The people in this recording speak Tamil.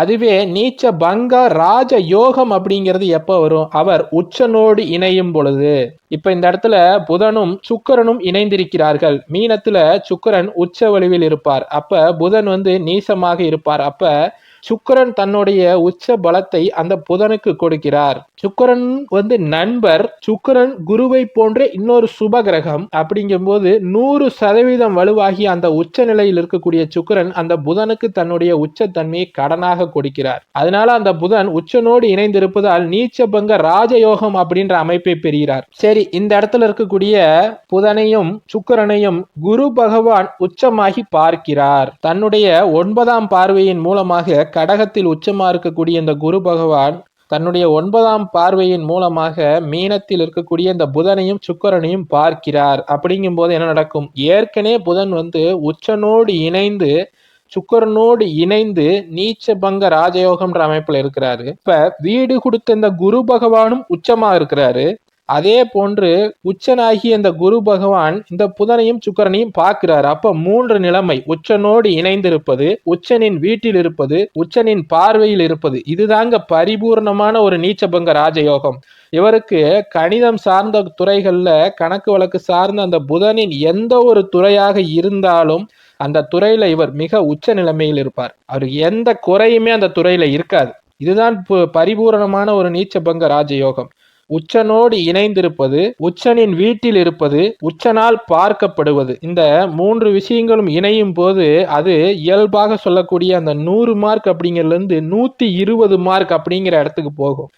அதுவே நீச்ச பங்க ராஜ யோகம் அப்படிங்கிறது எப்போ வரும்? அவர் உச்சனோடு இணையும் பொழுது. இப்ப இந்த இடத்துல புதனும் சுக்கிரனும் இணைந்திருக்கிறார்கள். மீனத்துல சுக்கிரன் உச்ச வலுவில் இருப்பார். அப்ப புதன் வந்து நீசமாக இருப்பார். அப்ப சுக்கிரன் தன்னுடைய உச்ச பலத்தை அந்த புதனுக்கு கொடுக்கிறார். சுக்கிரன் வந்து நண்பர் சுக்கிரன் குருவை போன்ற இன்னொரு சுப கிரகம் அப்படிங்கும்போது நூறு சதவீதம் வலுவாகி அந்த உச்ச நிலையில் இருக்கக்கூடிய சுக்கிரன் அந்த புதனுக்கு தன்னுடைய உச்சத்தன்மையை கடனாக கொடுக்கிறார். அதனால அந்த புதன் உச்சனோடு இணைந்திருப்பதால் நீச்சபங்க ராஜயோகம் அப்படின்ற அமைப்பை பெறுகிறார். சரி இந்த இடத்துல இருக்கக்கூடிய புதனையும் சுக்கிரனையும் குரு பகவான் உச்சமாகி பார்க்கிறார். தன்னுடைய ஒன்பதாம் பார்வையின் மூலமாக கடகத்தில் உச்சமா இருக்கக்கூடிய இந்த குரு பகவான் தன்னுடைய ஒன்பதாம் பார்வையின் மூலமாக மீனத்தில் இருக்கக்கூடிய இந்த புதனையும் சுக்கரனையும் பார்க்கிறார். அப்படிங்கும்போது என்ன நடக்கும்? ஏற்கனவே புதன் வந்து உச்சனோடு இணைந்து சுக்கரனோடு இணைந்து நீச்ச பங்க ராஜயோகம்ன்ற அமைப்புல இருக்கிறாரு. இப்ப வீடு கொடுத்த இந்த குரு பகவானும் உச்சமா இருக்கிறாரு. அதே போன்று உச்சனாகி இந்த குரு பகவான் இந்த புதனையும் சுக்கரனையும் பார்க்கிறார். அப்ப மூன்று நிலைமை. உச்சனோடு இணைந்திருப்பது உச்சனின் வீட்டில் இருப்பது உச்சனின் பார்வையில் இருப்பது. இதுதாங்க பரிபூர்ணமான ஒரு நீச்சபங்க ராஜயோகம். இவருக்கு கணிதம் சார்ந்த துறைகள்ல கணக்கு வழக்கு சார்ந்த அந்த புதனின் எந்த ஒரு துறையாக இருந்தாலும் அந்த துறையில இவர் மிக உச்ச நிலைமையில் இருப்பார். அவருக்கு எந்த குறையுமே அந்த துறையில இருக்காது. இதுதான் பு- பரிபூரணமான ஒரு நீச்சபங்க ராஜயோகம். உச்சனோடு இணைந்திருப்பது உச்சனின் வீட்டில் இருப்பது உச்சனால் பார்க்கப்படுவது. இந்த மூன்று விஷயங்களும் இணையும் போது அது இயல்பாக சொல்லக்கூடிய அந்த நூறு மார்க் அப்படிங்கிறதுலேருந்து நூற்றி இருபது மார்க் அப்படிங்கிற இடத்துக்கு போகும்.